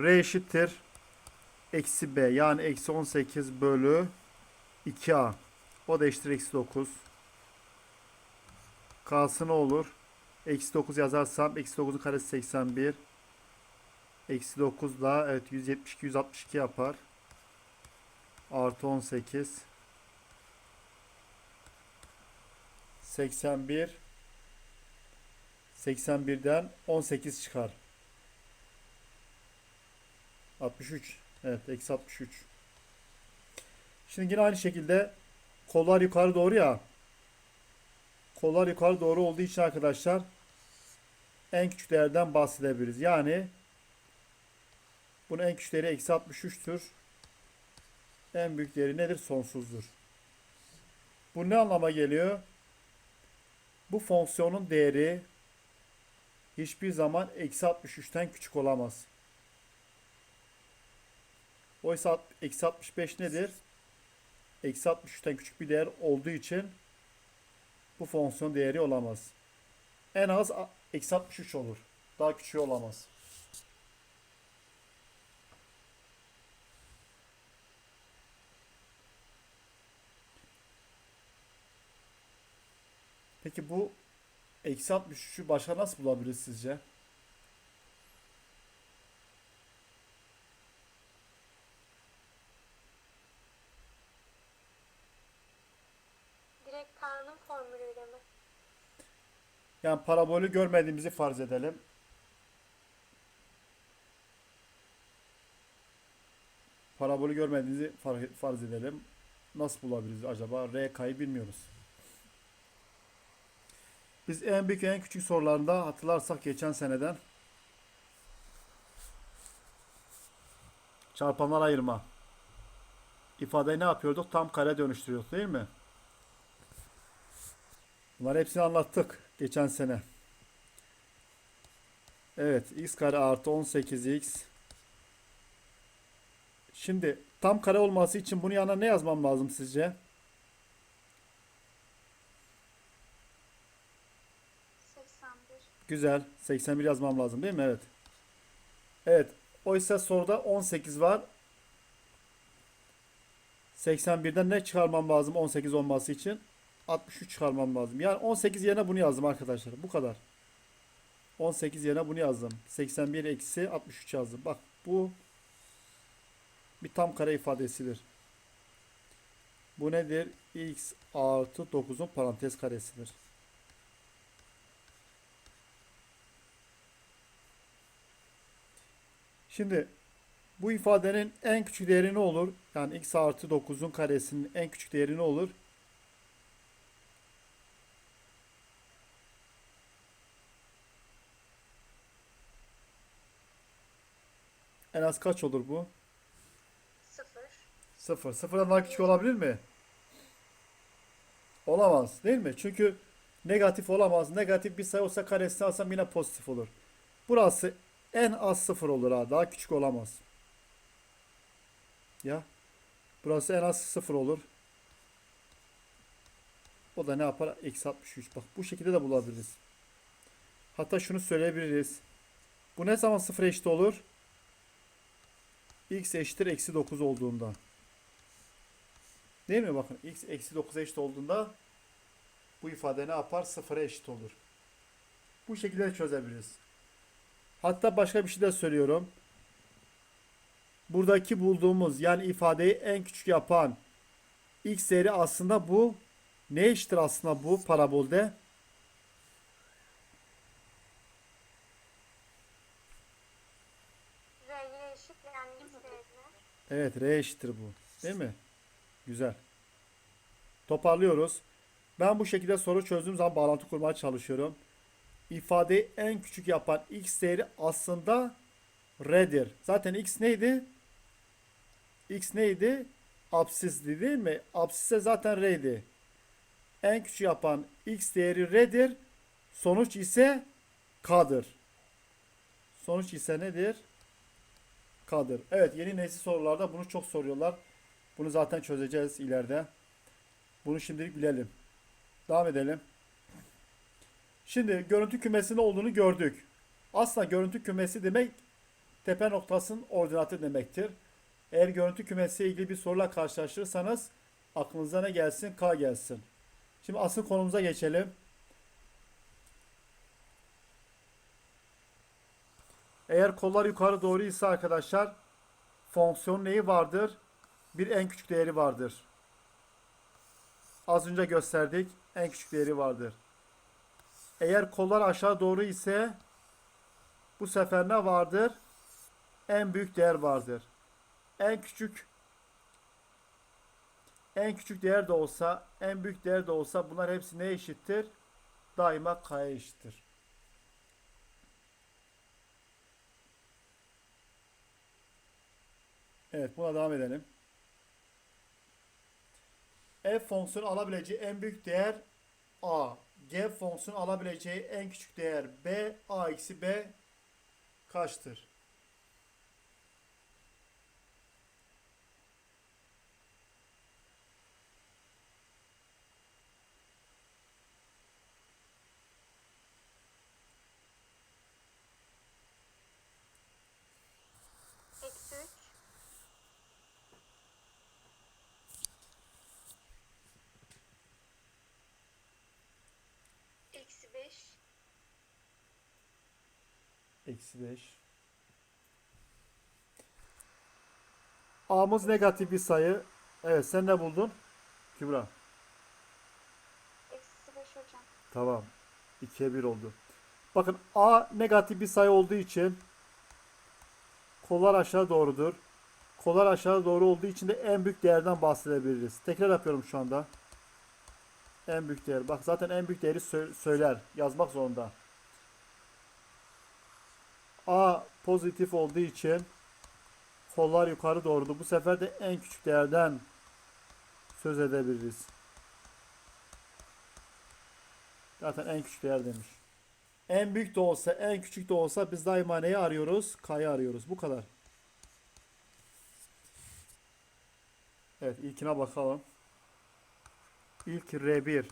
R eşittir. Eksi B yani eksi 18 bölü 2A. O da eşittir eksi 9. K'sı ne olur? Eksi 9 yazarsam eksi 9'un karesi 81. Eksi 9 da evet 172 162 yapar. Artı 18. 81 81'den 18 çıkar. 63. Evet, eksi 63. Şimdi yine aynı şekilde kollar yukarı doğru ya. Kollar yukarı doğru olduğu için arkadaşlar en küçük değerden bahsedebiliriz. Yani bunun en küçük değeri eksi 63'tür. En büyük değeri nedir? Sonsuzdur. Bu ne anlama geliyor? Bu fonksiyonun değeri hiçbir zaman eksi 63'ten küçük olamaz. Oysa eksi 65 nedir? Eksi 63'ten küçük bir değer olduğu için bu fonksiyon değeri olamaz. En az eksi 63 olur. Daha küçüğü olamaz. Peki bu eksi 63'ü başka nasıl bulabiliriz sizce? Direkt K'nın formülüyle mi? Yani parabolü görmediğimizi farz edelim. Parabolü görmediğimizi far- farz edelim. Nasıl bulabiliriz acaba? RK'yı bilmiyoruz. Biz en büyük en küçük sorularında hatırlarsak geçen seneden çarpanlar ayırma ifadeyi ne yapıyorduk? Tam kare dönüştürüyorduk değil mi? Bunları hepsini anlattık geçen sene. Evet x kare artı 18x. Şimdi tam kare olması için bunun yanına ne yazmam lazım sizce? 81. Güzel. 81 yazmam lazım değil mi? Evet. Evet. Oysa soruda 18 var. 81'den ne çıkarmam lazım 18 olması için? 63 çıkarmam lazım. Yani 18 yerine bunu yazdım arkadaşlar. Bu kadar. 18 yerine bunu yazdım. 81 eksi 63 yazdım. Bak bu bir tam kare ifadesidir. Bu nedir? x artı 9'un parantez karesidir. Şimdi bu ifadenin en küçük değeri ne olur? Yani x artı 9'un karesinin en küçük değeri ne olur? Az kaç olur bu? 0. 0. Sıfırdan daha küçük olabilir mi? Olamaz değil mi? Çünkü negatif olamaz. Negatif bir sayı olsa karesini alsam yine pozitif olur. Burası en az 0 olur ha. Daha küçük olamaz. Ya. Burası en az 0 olur. O da ne yapar? Eksi 63. Bak bu şekilde de bulabiliriz. Hatta şunu söyleyebiliriz. Bu ne zaman 0 eşit olur? X eşittir eksi 9 olduğunda. Değil mi? Bakın x eksi 9 eşit olduğunda bu ifade ne yapar? Sıfıra eşit olur. Bu şekilde çözebiliriz. Hatta başka bir şey de söylüyorum. Buradaki bulduğumuz yani ifadeyi en küçük yapan x değeri aslında bu. Ne eşittir aslında bu parabolde? R'ye eşit yani x değerine. Evet R eşittir bu. Değil mi? Güzel. Toparlıyoruz. Ben bu şekilde soru çözdüğüm zaman bağlantı kurmaya çalışıyorum. İfadeyi en küçük yapan x değeri aslında R'dir. Zaten x neydi? X neydi? Absisdi değil mi? Absisse zaten R'ydi. En küçük yapan x değeri R'dir. Sonuç ise K'dır. Sonuç ise nedir? K'dır. Evet yeni nesil sorularda bunu çok soruyorlar. Bunu zaten çözeceğiz ileride. Bunu şimdilik bilelim. Devam edelim. Şimdi görüntü kümesinin olduğunu gördük. Aslında görüntü kümesi demek tepe noktasının ordinatı demektir. Eğer görüntü kümesiyle ilgili bir soruyla karşılaşırsanız aklınıza ne gelsin? K gelsin. Şimdi asıl konumuza geçelim. Eğer kollar yukarı doğru ise arkadaşlar fonksiyon neyi vardır? Bir en küçük değeri vardır. Az önce gösterdik. En küçük değeri vardır. Eğer kollar aşağı doğru ise bu sefer ne vardır? En büyük değer vardır. En küçük en küçük değer de olsa, en büyük değer de olsa bunlar hepsi neye eşittir? Daima k'ya eşittir. Evet, buna devam edelim. F fonksiyonu alabileceği en büyük değer a. G fonksiyonu alabileceği en küçük değer b. a eksi b kaçtır? Eksi 5. Eksi 5. A'mız negatif bir sayı. Evet sen ne buldun? Kübra. Eksi 5 hocam. Tamam. 2'ye 1 oldu. Bakın A negatif bir sayı olduğu için kollar aşağı doğrudur. Kollar aşağı doğru olduğu için de en büyük değerden bahsedebiliriz. Tekrar yapıyorum şu anda. En büyük değer. Bak zaten en büyük değeri sö- söyler. Yazmak zorunda. A pozitif olduğu için kollar yukarı doğrudur. Bu sefer de en küçük değerden söz edebiliriz. Zaten en küçük değer demiş. En büyük de olsa, en küçük de olsa biz daima neyi arıyoruz? K'yı arıyoruz. Bu kadar. Evet, ilkine bakalım. İlk R1.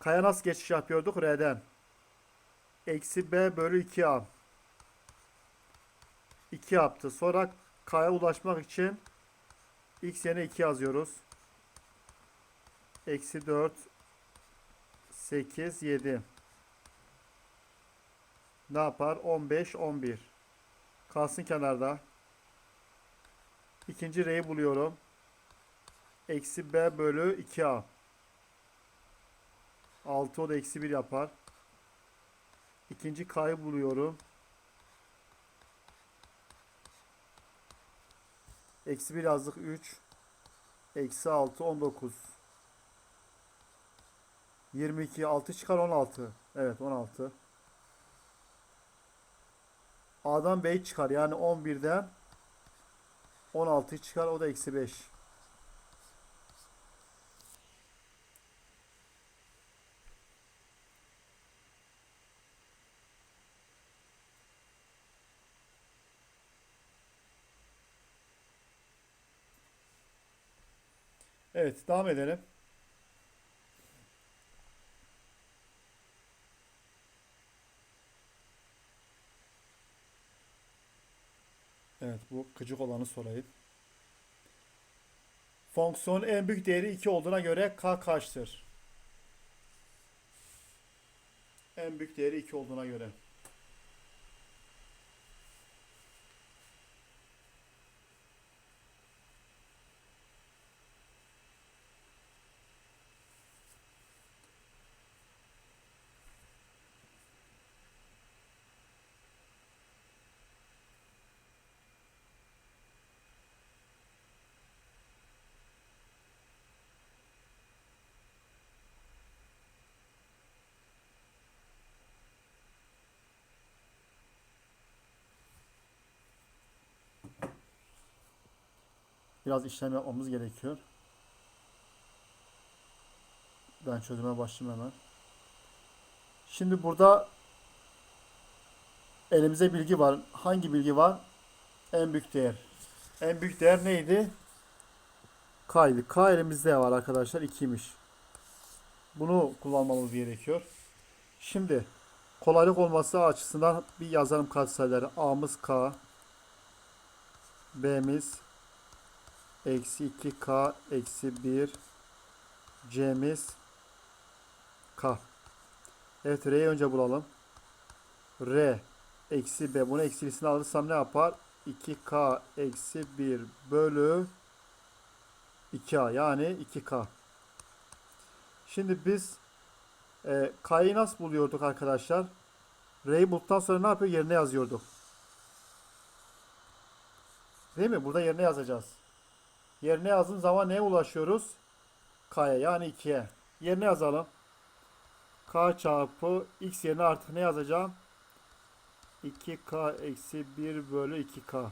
K'ya nasıl geçiş yapıyorduk? R'den. Eksi B bölü 2A. 2 yaptı. Sonra K'ya ulaşmak için X yerine 2 yazıyoruz. Eksi 4 8, 7. Ne yapar? 15, 11. Kalsın kenarda. İkinci R'yi buluyorum. Eksi B bölü 2A. 6 o da eksi 1 yapar. İkinci K'yı buluyorum. Eksi 1 yazdık 3. Eksi 6, 19. 22 6 çıkar 16. Evet 16. A'dan B'yi çıkar. Yani 11'den 16 çıkar. O da eksi 5. Evet, devam edelim. Evet bu gıcık olanı sorayım. Fonksiyonun en büyük değeri 2 olduğuna göre k kaçtır? En büyük değeri 2 olduğuna göre. Biraz işlem yapmamız gerekiyor. Ben çözüme başlayayım hemen. Şimdi burada elimizde bilgi var. Hangi bilgi var? En büyük değer. En büyük değer neydi? K'ydı. K elimizde var arkadaşlar. 2'ymiş. Bunu kullanmamız gerekiyor. Şimdi kolaylık olması açısından bir yazarım katsayıları. A'mız K, B'miz eksi 2K eksi 1 C'miz K. Evet R'yi önce bulalım. R eksi B. Bunu eksilisini alırsam ne yapar? 2K eksi 1 bölü 2A yani 2K. Şimdi biz e, K'yı nasıl buluyorduk arkadaşlar? R'yi bulduktan sonra ne yapıyor? Yerine yazıyorduk. Değil mi? Burada yerine yazacağız. Yerine yazdığın zaman neye ulaşıyoruz? K'ya yani 2'ye. Yerine yazalım. K çarpı X yerine artık ne yazacağım? 2K eksi 1 bölü 2K.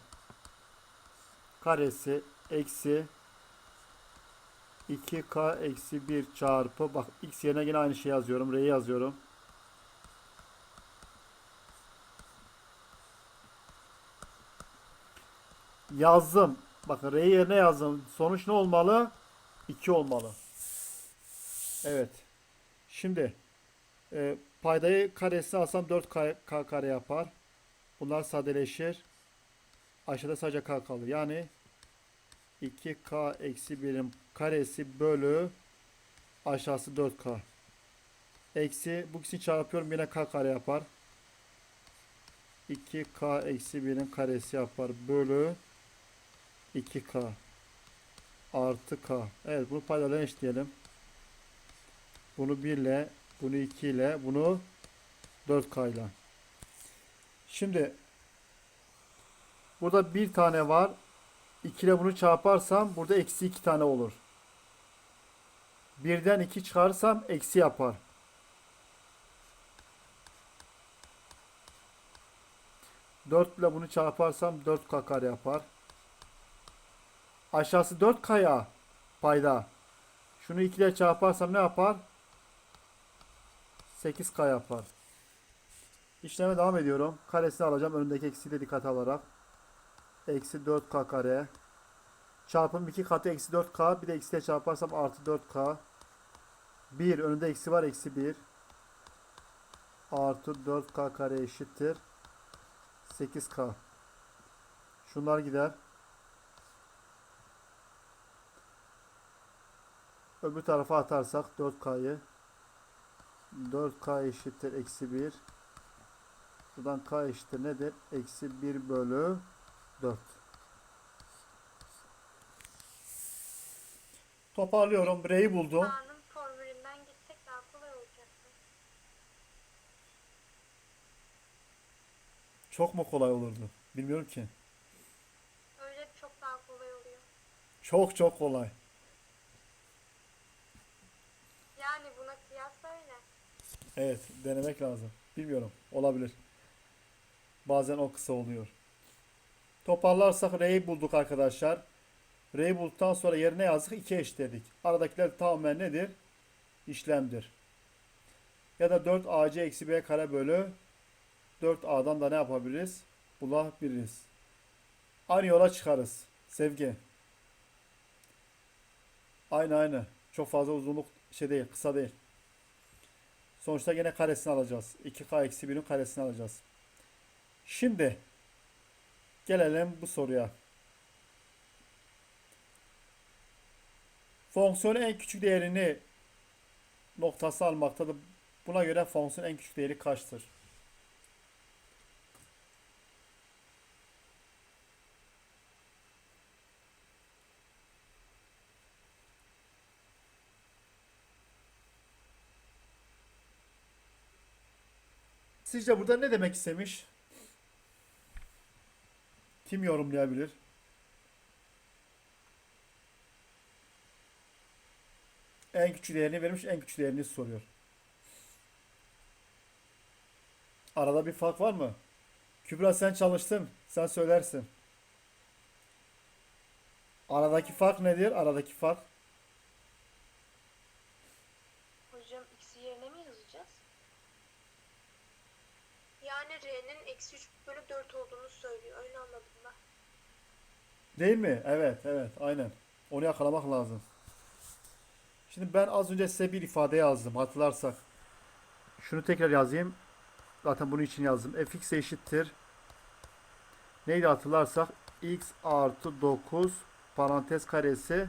Karesi eksi 2K eksi 1 çarpı bak X yerine yine aynı şey yazıyorum. R'yi yazıyorum. Yazdım. Bakın R yerine yazdım. Sonuç ne olmalı? 2 olmalı. Evet. Şimdi e, paydayı karesine alsam 4 k, k kare yapar. Bunlar sadeleşir. Aşağıda sadece k kalır. Yani 2k eksi 1'in karesi bölü aşağısı 4k. Eksi bu ikisini çarpıyorum yine k kare yapar. 2k eksi 1'in karesi yapar bölü 2k artı k. Evet bunu paydalarına eşitleyelim. Bunu 1 ile, bunu 2 ile, bunu 4k ile. Şimdi burada bir tane var. 2 ile bunu çarparsam burada eksi 2 tane olur. Birden 2 çıkarsam eksi yapar. Dört ile bunu çarparsam 4k kare yapar. Aşağısı 4K'ya payda. Şunu 2 ile çarparsam ne yapar? 8K yapar. İşleme devam ediyorum. Karesini alacağım. Önündeki eksiği de dikkate alarak. Eksi 4K kare. Çarpım 2 katı eksi 4K. Bir de eksiyle çarparsam artı 4K. 1. Önünde eksi var. Eksi 1. Artı 4K kare eşittir. 8K. Şunlar gider. Öbür tarafa atarsak 4K'yı 4K eşittir eksi 1 Buradan K eşittir nedir? Eksi 1 bölü 4 Toparlıyorum. R'yi buldum. A'nın formülünden gitsek daha kolay olacaktı. Çok mu kolay olurdu? Bilmiyorum ki. Öyle çok daha kolay oluyor. Çok çok kolay. Yani buna kıyasla öyle. Evet, denemek lazım. Bilmiyorum. Olabilir. Bazen o kısa oluyor. Toparlarsak R'yi bulduk arkadaşlar. R'yi bulduktan sonra yerine yazdık. 2 eşitledik. Aradakiler tamamen nedir? İşlemdir. Ya da 4AC eksi B kare bölü 4A'dan da ne yapabiliriz? Bulabiliriz. Aynı yola çıkarız. Sevgi. Aynı aynı. Çok fazla uzunluk şey değil. Kısa değil. Sonuçta yine karesini alacağız. 2k eksi 1'in karesini alacağız. Şimdi gelelim bu soruya. Fonksiyonun en küçük değerini noktası almaktadır. Buna göre fonksiyonun en küçük değeri kaçtır? Sizce burada ne demek istemiş? Kim yorumlayabilir? En küçük değerini vermiş, en küçük değerini soruyor. Arada bir fark var mı? Kübra sen çalıştın, sen söylersin. Aradaki fark nedir? Aradaki fark. Hocam x'i yerine mi yazacağız? Yani R'nin eksi 3 bölü 4 olduğunu söylüyor. Öyle anladım ben. Değil mi? Evet, evet, aynen. Onu yakalamak lazım. Şimdi ben az önce size bir ifade yazdım hatırlarsak. Şunu tekrar yazayım. Zaten bunun için yazdım. fx eşittir. Neydi hatırlarsak? x artı 9 parantez karesi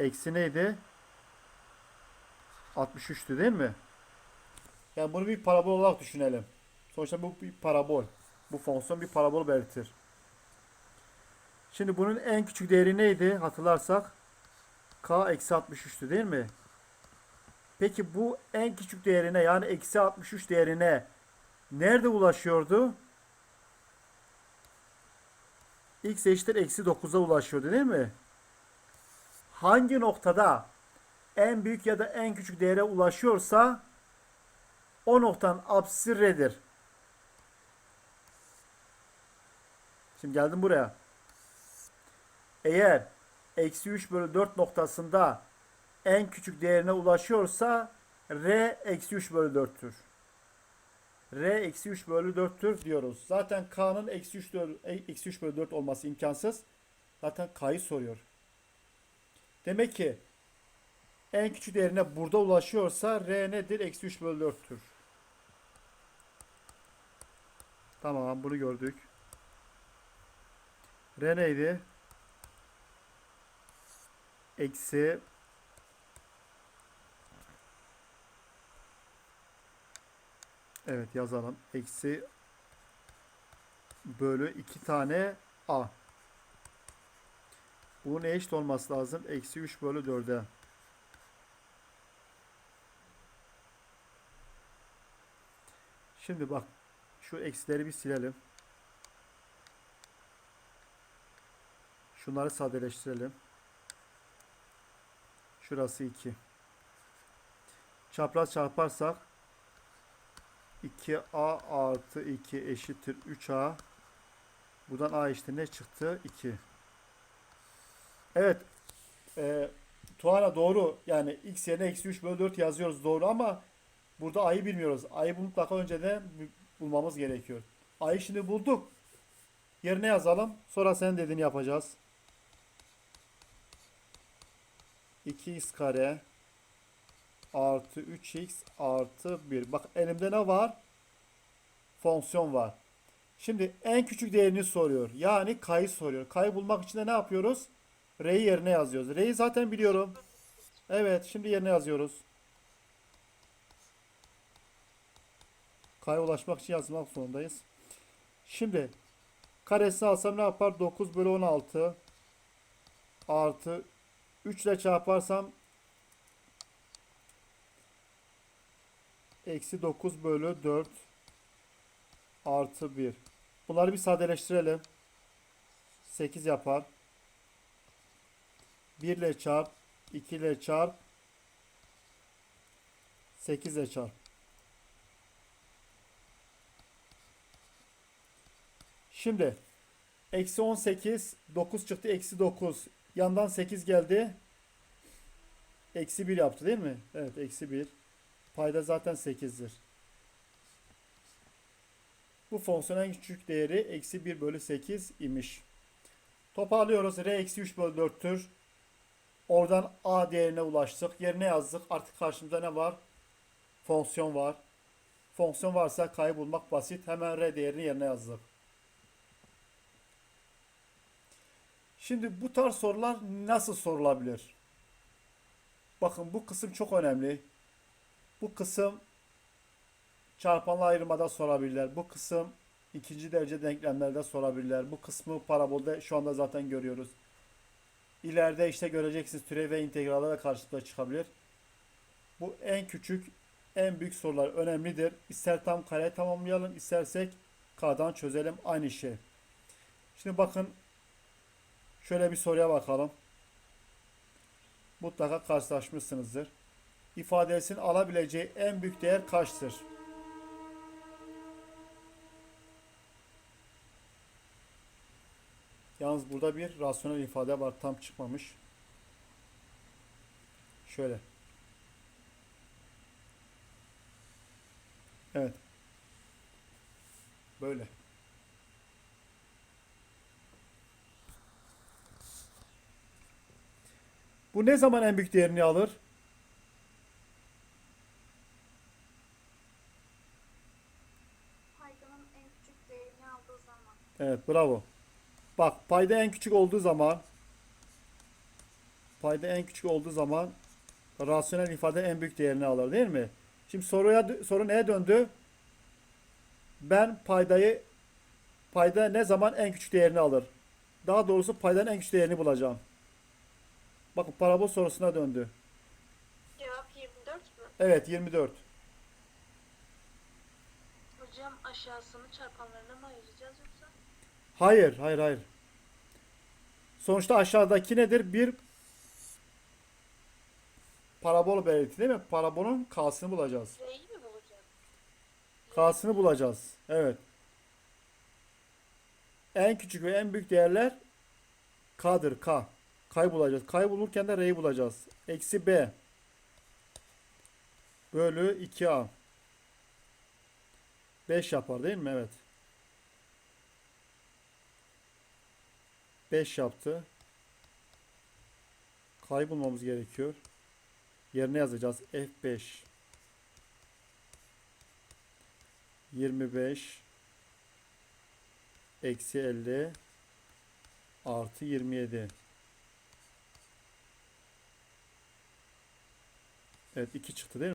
eksi neydi? 63'tü değil mi? Yani bunu bir parabol olarak düşünelim. Sonuçta bu bir parabol. Bu fonksiyon bir parabol belirtir. Şimdi bunun en küçük değeri neydi hatırlarsak? k eksi 63'tü değil mi? Peki bu en küçük değerine yani eksi 63 değerine nerede ulaşıyordu? x eşittir eksi 9'a ulaşıyordu değil mi? Hangi noktada en büyük ya da en küçük değere ulaşıyorsa o noktanın apsisi Şimdi geldim buraya. Eğer eksi 3 bölü 4 noktasında en küçük değerine ulaşıyorsa r eksi 3 bölü 4'tür. r eksi 3 bölü 4'tür diyoruz. Zaten k'nın eksi 3, dör- e, eksi 3 bölü 4 olması imkansız. Zaten k'yı soruyor. Demek ki en küçük değerine burada ulaşıyorsa r nedir? Eksi 3 bölü 4'tür. Tamam bunu gördük. R neydi? Eksi Evet yazalım. Eksi bölü iki tane A. Bu ne eşit olması lazım? Eksi 3 bölü 4'e. Şimdi bak şu eksileri bir silelim. Şunları sadeleştirelim. Şurası 2. Çapraz çarparsak 2a artı 2 eşittir 3a. Buradan a işte ne çıktı? 2. Evet. E, Tuana doğru. Yani x yerine eksi 3 bölü 4 yazıyoruz doğru ama burada a'yı bilmiyoruz. A'yı mutlaka önceden bu- bulmamız gerekiyor. A'yı şimdi bulduk. Yerine yazalım. Sonra senin dediğini yapacağız. 2x kare artı 3x artı 1. Bak elimde ne var? Fonksiyon var. Şimdi en küçük değerini soruyor. Yani k'yı soruyor. K'yı bulmak için de ne yapıyoruz? R'yi yerine yazıyoruz. R'yi zaten biliyorum. Evet şimdi yerine yazıyoruz. K'ya ulaşmak için yazmak zorundayız. Şimdi karesini alsam ne yapar? 9 bölü 16 artı 3 ile çarparsam eksi 9 bölü 4 artı 1. Bunları bir sadeleştirelim. 8 yapar. 1 ile çarp, 2 ile çarp, 8 ile çarp. Şimdi eksi 18, 9 çıktı, eksi 9. Yandan 8 geldi. Eksi 1 yaptı değil mi? Evet, eksi 1. Payda zaten 8'dir. Bu fonksiyonun en küçük değeri eksi 1 bölü 8 imiş. Toparlıyoruz. R eksi 3 bölü 4'tür. Oradan A değerine ulaştık. Yerine yazdık. Artık karşımıza ne var? Fonksiyon var. Fonksiyon varsa K'yı bulmak basit. Hemen R değerini yerine yazdık. Şimdi bu tarz sorular nasıl sorulabilir? Bakın bu kısım çok önemli. Bu kısım çarpanla ayırmada sorabilirler. Bu kısım ikinci derece denklemlerde sorabilirler. Bu kısmı parabolde şu anda zaten görüyoruz. İleride işte göreceksiniz türev ve integralde de karşımıza çıkabilir. Bu en küçük, en büyük sorular önemlidir. İster tam kare tamamlayalım, istersek K'dan çözelim aynı şey. Şimdi bakın şöyle bir soruya bakalım. Mutlaka karşılaşmışsınızdır. İfadesinin alabileceği en büyük değer kaçtır? Yalnız burada bir rasyonel ifade var tam çıkmamış. Şöyle. Evet. Böyle. Bu ne zaman en büyük değerini alır? Paydanın en küçük değerini aldığı zaman. Evet bravo. Bak payda en küçük olduğu zaman payda en küçük olduğu zaman rasyonel ifade en büyük değerini alır değil mi? Şimdi soruya soru neye döndü? Ben paydayı payda ne zaman en küçük değerini alır? Daha doğrusu paydanın en küçük değerini bulacağım. Bakın parabol sorusuna döndü. Cevap 24 mü? Evet 24. Hocam aşağısını çarpanlarına mı ayıracağız yoksa? Hayır, hayır, hayır. Sonuçta aşağıdaki nedir? Bir parabol belirti değil mi? Parabolün k'sını bulacağız. R'yi mi bulacağız? K'sını bulacağız. Evet. En küçük ve en büyük değerler k'dır. K. K'yı bulurken de r'yi bulacağız. Eksi b bölü 2a. 5 yapar değil mi? Evet. 5 yaptı. K'yı bulmamız gerekiyor. Yerine yazacağız. F5 25 eksi 50 artı 27 Evet 2 çıktı değil mi?